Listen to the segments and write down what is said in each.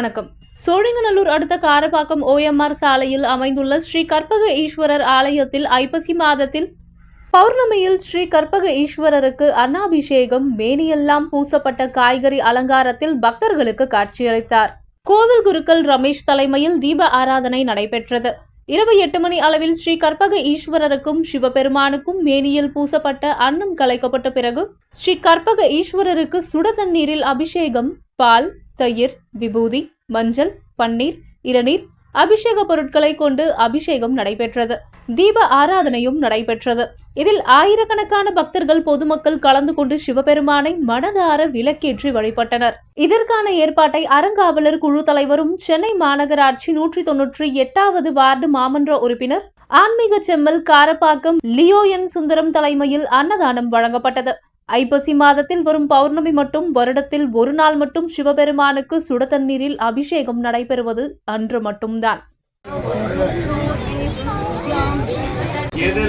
வணக்கம். சோழிங்கநல்லூர் அடுத்த காரப்பாக்கம் ஓஎம்ஆர் சாலையில் அமைந்துள்ள ஸ்ரீ கற்பக ஈஸ்வரர் ஆலயத்தில் ஐப்பசி மாதத்தில் பௌர்ணமியில் ஸ்ரீ கற்பக ஈஸ்வரருக்கு அன்னாபிஷேகம் மேனியெல்லாம் பூசப்பட்ட காய்கறி அலங்காரத்தில் பக்தர்களுக்கு காட்சியளித்தார். கோவில் குருக்கள் ரமேஷ் தலைமையில் தீப ஆராதனை நடைபெற்றது. இரவு எட்டு மணி அளவில் ஸ்ரீ கற்பக ஈஸ்வரருக்கும் சிவபெருமானுக்கும் மேனியில் பூசப்பட்ட அன்னம் கலைக்கப்பட்ட பிறகு ஸ்ரீ கற்பக ஈஸ்வரருக்கு சுட தண்ணீரில் அபிஷேகம் பால் தயிர் விபூதி மஞ்சள் பன்னீர் இளநீர் அபிஷேக பொருட்களை கொண்டு அபிஷேகம் நடைபெற்றது. தீப ஆராதனையும் நடைபெற்றது. இதில் ஆயிரக்கணக்கான பக்தர்கள் பொதுமக்கள் கலந்து கொண்டு சிவபெருமானை மனதார விளக்கேற்றி வழிபட்டனர். இதற்கான ஏற்பாட்டை அறங்காவலர் குழு தலைவரும் சென்னை மாநகராட்சி நூற்றி தொன்னூற்றி எட்டாவது வார்டு மாமன்ற உறுப்பினர் ஆன்மீக செம்மல் காரப்பாக்கம் லியோ என் சுந்தரம் தலைமையில் அன்னதானம் வழங்கப்பட்டது. ஐப்பசி மாதத்தில் வரும் பௌர்ணமி மட்டும் வருடத்தில் ஒரு நாள் மட்டும் சிவபெருமானுக்கு சுட தண்ணீரில் அபிஷேகம் நடைபெறுவது அன்று மட்டும்தான். எது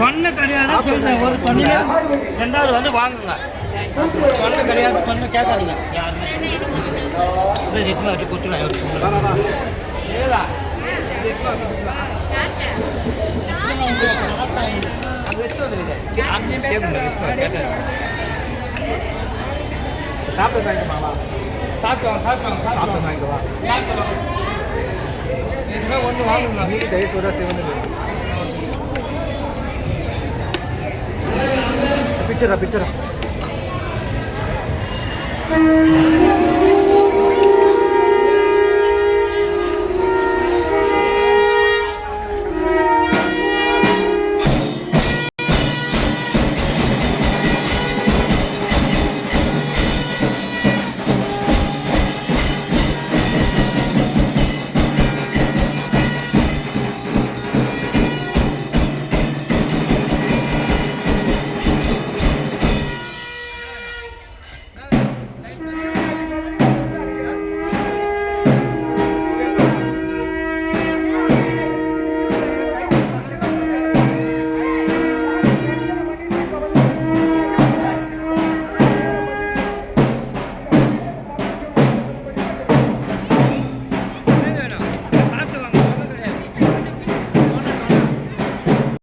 பண்ணு கிடையாது ஒரு பண்ணு ரெண்டாவது வந்து வாங்குங்க. பண்ணு கிடையாது பண்ணு கேட்காதுங்க. யாருமே நிச்சயமாக வச்சு கொடுத்துருவேன். ஏதா சாப்பிட்டு சாப்பிட்டு சாப்பிட்டு ஒன்று పిచ్చరా పిచ్చరా